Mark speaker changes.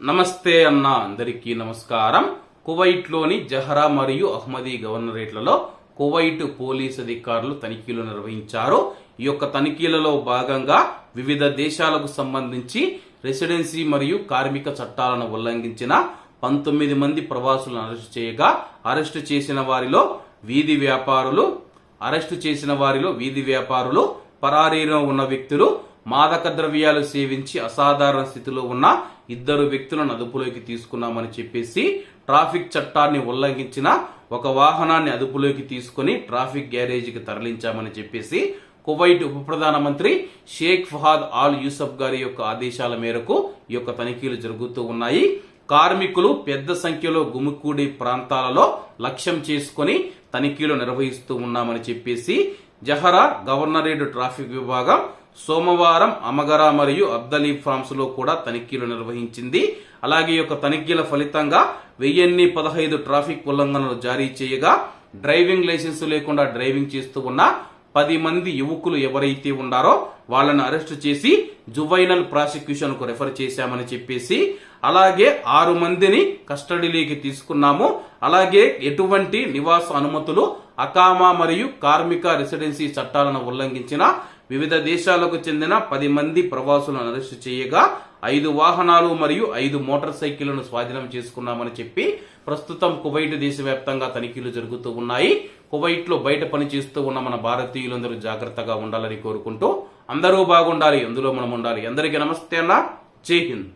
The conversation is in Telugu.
Speaker 1: నమస్తే అన్న అందరికీ నమస్కారం. కువైట్లోని జహరా మరియు అహ్మదీ గవర్నరేట్లలో కువైట్ పోలీస్ అధికారులు తనిఖీలు నిర్వహించారు. ఈ యొక్క తనిఖీలలో భాగంగా వివిధ దేశాలకు సంబంధించి రెసిడెన్సీ మరియు కార్మిక చట్టాలను ఉల్లంఘించిన పంతొమ్మిది మంది ప్రవాసులను అరెస్టు చేయగా అరెస్టు చేసిన వారిలో వీధి వ్యాపారులు అరెస్టు చేసిన వారిలో వీధి వ్యాపారులు పరారీలో ఉన్న వ్యక్తులు మాదక ద్రవ్యాలు సేవించి అసాధారణ స్థితిలో ఉన్న ఇద్దరు వ్యక్తులను అదుపులోకి తీసుకున్నామని చెప్పేసి ట్రాఫిక్ చట్టాన్ని ఉల్లంఘించిన ఒక వాహనాన్ని అదుపులోకి తీసుకుని ట్రాఫిక్ గ్యారేజీకి తరలించామని చెప్పేసి కువైట్ ఉప ప్రధానమంత్రి షేక్ ఫహాద్ ఆల్ యూసఫ్ గారి యొక్క ఆదేశాల మేరకు ఈ యొక్క తనిఖీలు జరుగుతూ ఉన్నాయి. కార్మికులు పెద్ద సంఖ్యలో గుమికూడి ప్రాంతాలలో లక్ష్యం చేసుకొని తనిఖీలు నిర్వహిస్తూ ఉన్నామని చెప్పేసి జహరా గవర్నరేట్ ట్రాఫిక్ విభాగం సోమవారం అమగరా మరియు అబ్దలీ ఫార్మ్స్లో కూడా తనిఖీలు నిర్వహించింది. అలాగే యొక్క తనిఖీల ఫలితంగా వెయ్యిన్ని పదహైదు ట్రాఫిక్ ఉల్లంఘనలు జారీ చేయగా డ్రైవింగ్ లైసెన్స్ లేకుండా డ్రైవింగ్ చేస్తూ ఉన్న పది మంది యువకులు ఎవరైతే ఉన్నారో వాళ్ళని అరెస్ట్ చేసి జువైనల్ ప్రాసిక్యూషన్కు రెఫర్ చేశామని చెప్పేసి అలాగే ఆరు మందిని కస్టడీలోకి తీసుకున్నాము. అలాగే ఎటువంటి నివాస అనుమతులు అకామా మరియు కార్మిక రెసిడెన్సీ చట్టాలను ఉల్లంఘించిన వివిధ దేశాలకు చెందిన పది మంది ప్రవాసులను అరెస్టు చేయగా ఐదు వాహనాలు మరియు ఐదు మోటార్ సైకిళ్ళను స్వాధీనం చేసుకున్నామని చెప్పి ప్రస్తుతం కువైట్ దేశవ్యాప్తంగా తనిఖీలు జరుగుతూ ఉన్నాయి. కువైట్లో బయట పని చేస్తూ ఉన్న మన భారతీయులందరూ జాగ్రత్తగా ఉండాలని కోరుకుంటూ అందరూ బాగుండాలి అందులో మనం ఉండాలి. అందరికీ నమస్తే అన్న. జై హింద్.